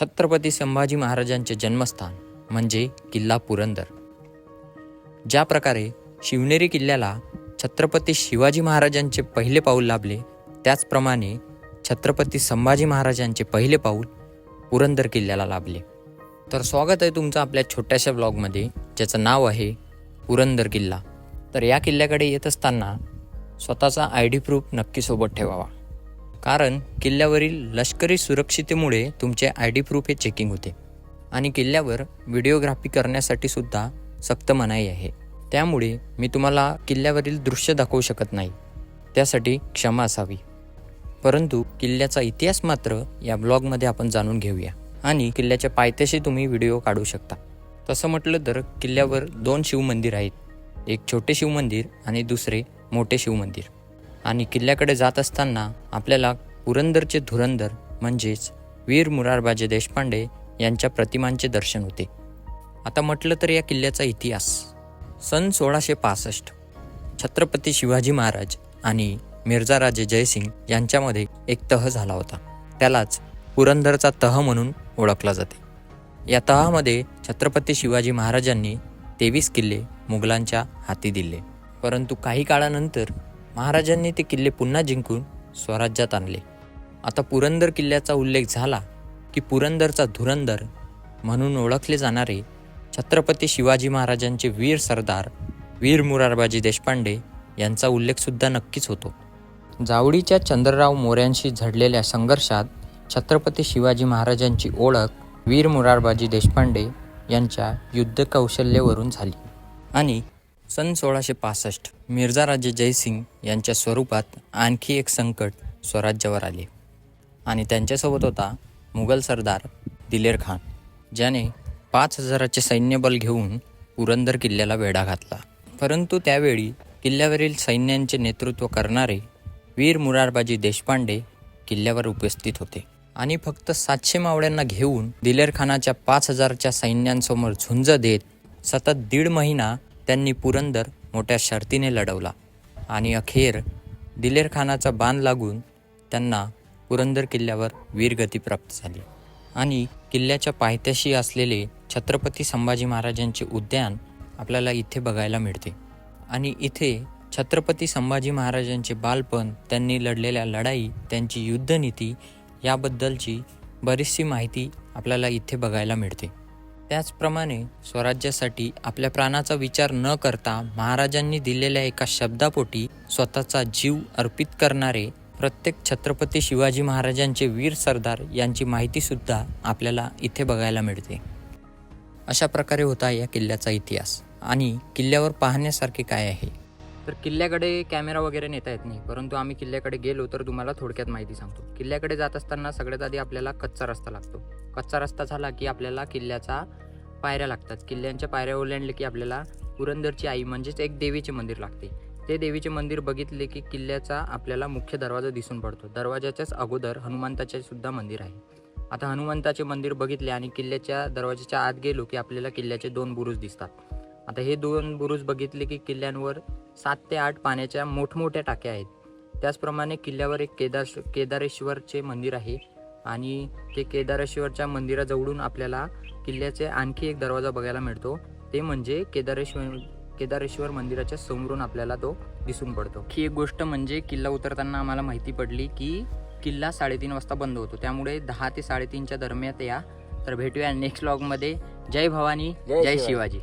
छत्रपती संभाजी महाराजांचे जन्मस्थान म्हणजे किल्ला पुरंदर. ज्या प्रकारे शिवनेरी किल्ल्याला छत्रपती शिवाजी महाराजांचे पहिले पाऊल लाभले त्याचप्रमाणे छत्रपती संभाजी महाराजांचे पहिले पाऊल पुरंदर किल्ल्याला लाभले. तर स्वागत आहे तुमचं आपल्या छोट्याशा ब्लॉगमध्ये ज्याचं नाव आहे पुरंदर किल्ला. तर या किल्ल्याकडे येत असताना स्वतःचा आय डी प्रूफ नक्की सोबत ठेवावा. कारण किल्ल्यावरील लष्करी सुरक्षितेमुळे तुमचे आय डी प्रूफ हे चेकिंग होते. आणि किल्ल्यावर व्हिडिओग्राफी करण्यासाठी सुद्धा सक्त मनाई आहे. त्यामुळे मी तुम्हाला किल्ल्यावरील दृश्य दाखवू शकत नाही. त्यासाठी क्षमा असावी. परंतु किल्ल्याचा इतिहास मात्र या ब्लॉगमध्ये आपण जाणून घेऊया. आणि किल्ल्याच्या पायथ्याशी तुम्ही व्हिडिओ काढू शकता. तसं म्हटलं तर किल्ल्यावर दोन शिवमंदिर आहेत. एक छोटे शिवमंदिर आणि दुसरे मोठे शिवमंदिर. आणि किल्ल्याकडे जात असताना आपल्याला पुरंदरचे धुरंदर म्हणजेच वीर मुरारबाजे देशपांडे यांच्या प्रतिमांचे दर्शन होते. आता म्हटलं तर या किल्ल्याचा इतिहास. सन सोळाशे पासष्ट. छत्रपती शिवाजी महाराज आणि मिर्झाराजे जयसिंग यांच्यामध्ये एक तह झाला होता. त्यालाच पुरंदरचा तह म्हणून ओळखला जाते. या तहामध्ये छत्रपती शिवाजी महाराजांनी तेवीस किल्ले मुघलांच्या हाती दिले. परंतु काही काळानंतर महाराजांनी ते किल्ले पुन्हा जिंकून स्वराज्यात आणले. आता पुरंदर किल्ल्याचा उल्लेख झाला की पुरंदरचा धुरंदर म्हणून ओळखले जाणारे छत्रपती शिवाजी महाराजांचे वीर सरदार वीर मुरारबाजी देशपांडे यांचा उल्लेखसुद्धा नक्कीच होतो. जावडीच्या चंद्रराव मोऱ्यांशी झडलेल्या संघर्षात छत्रपती शिवाजी महाराजांची ओळख वीर मुरारबाजी देशपांडे यांच्या युद्धकौशल्यावरून झाली आणि सन सोळाशे पासष्ट मिर्झा राजे जयसिंग यांच्या स्वरूपात आणखी एक संकट स्वराज्यावर आले. आणि त्यांच्यासोबत होता मुघल सरदार दिलेर खान ज्याने पाच हजाराचे सैन्यबल घेऊन पुरंदर किल्ल्याला वेढा घातला. परंतु त्यावेळी किल्ल्यावरील सैन्यांचे नेतृत्व करणारे वीर मुरारबाजी देशपांडे किल्ल्यावर उपस्थित होते. आणि फक्त सातशे मावळ्यांना घेऊन दिलेर खानाच्या पाच हजारच्या सैन्यांसमोर झुंज देत सतत दीड महिना त्यांनी पुरंदर मोठ्या शर्तीने लढवला आणि अखेर दिलेरखानाचा बांध लागून त्यांना पुरंदर किल्ल्यावर वीरगती प्राप्त झाली. आणि किल्ल्याच्या पायथ्याशी असलेले छत्रपती संभाजी महाराजांचे उद्यान आपल्याला इथे बघायला मिळते. आणि इथे छत्रपती संभाजी महाराजांचे बालपण त्यांनी लढलेल्या लढाई त्यांची युद्धनीती याबद्दलची बरीचशी माहिती आपल्याला इथे बघायला मिळते. त्याचप्रमाणे स्वराज्यासाठी आपल्या प्राणाचा विचार न करता महाराजांनी दिलेल्या एका शब्दापोटी स्वतःचा जीव अर्पित करणारे प्रत्येक छत्रपती शिवाजी महाराजांचे वीर सरदार यांची माहितीसुद्धा आपल्याला इथे बघायला मिळते. अशा प्रकारे होता या किल्ल्याचा इतिहास. आणि किल्ल्यावर पाहण्यासारखे काय आहे? तर किल्ल्याकडे कॅमेरा वगैरे नेता येत नाही. परंतु आम्ही किल्ल्याकडे गेलो तर तुम्हाला थोडक्यात माहिती सांगतो. किल्ल्याकडे जात असताना सगळ्यात आधी आपल्याला कच्चा रस्ता लागतो. कच्चा रस्ता झाला की आपल्याला किल्ल्याचा पायऱ्या लागतात. किल्ल्यांच्या पायऱ्या ओलांडले की आपल्याला पुरंदरची आई म्हणजेच एक देवीचे मंदिर लागते. ते देवीचे मंदिर बघितले की किल्ल्याचा आपल्याला मुख्य दरवाजा दिसून पडतो. दरवाजाच्याच अगोदर हनुमंताचे सुद्धा मंदिर आहे. आता हनुमंताचे मंदिर बघितले आणि किल्ल्याच्या दरवाजाच्या आत गेलो की आपल्याला किल्ल्याचे दोन बुरुज दिसतात. आता हे दोन बुरुज बघितले की किल्ल्यांवर सात ते आठ पाण्याच्या मोठमोठ्या टाक्या आहेत. त्याचप्रमाणे किल्ल्यावर एक केदार केदारेश्वरचे मंदिर आहे आणि ते केदारेश्वरच्या मंदिराजवळून आपल्याला किल्ल्याचे आणखी एक दरवाजा बघायला मिळतो. ते म्हणजे केदारेश्वर केदारेश्वर मंदिराच्या समोरून आपल्याला तो दिसून पडतो. ही एक गोष्ट म्हणजे किल्ला उतरताना आम्हाला माहिती पडली की किल्ला साडेतीन वाजता बंद होतो. त्यामुळे दहा ते साडेतीनच्या दरम्यान या. तर भेटूया नेक्स्ट ब्लॉगमध्ये जय भवानी जय शिवाजी.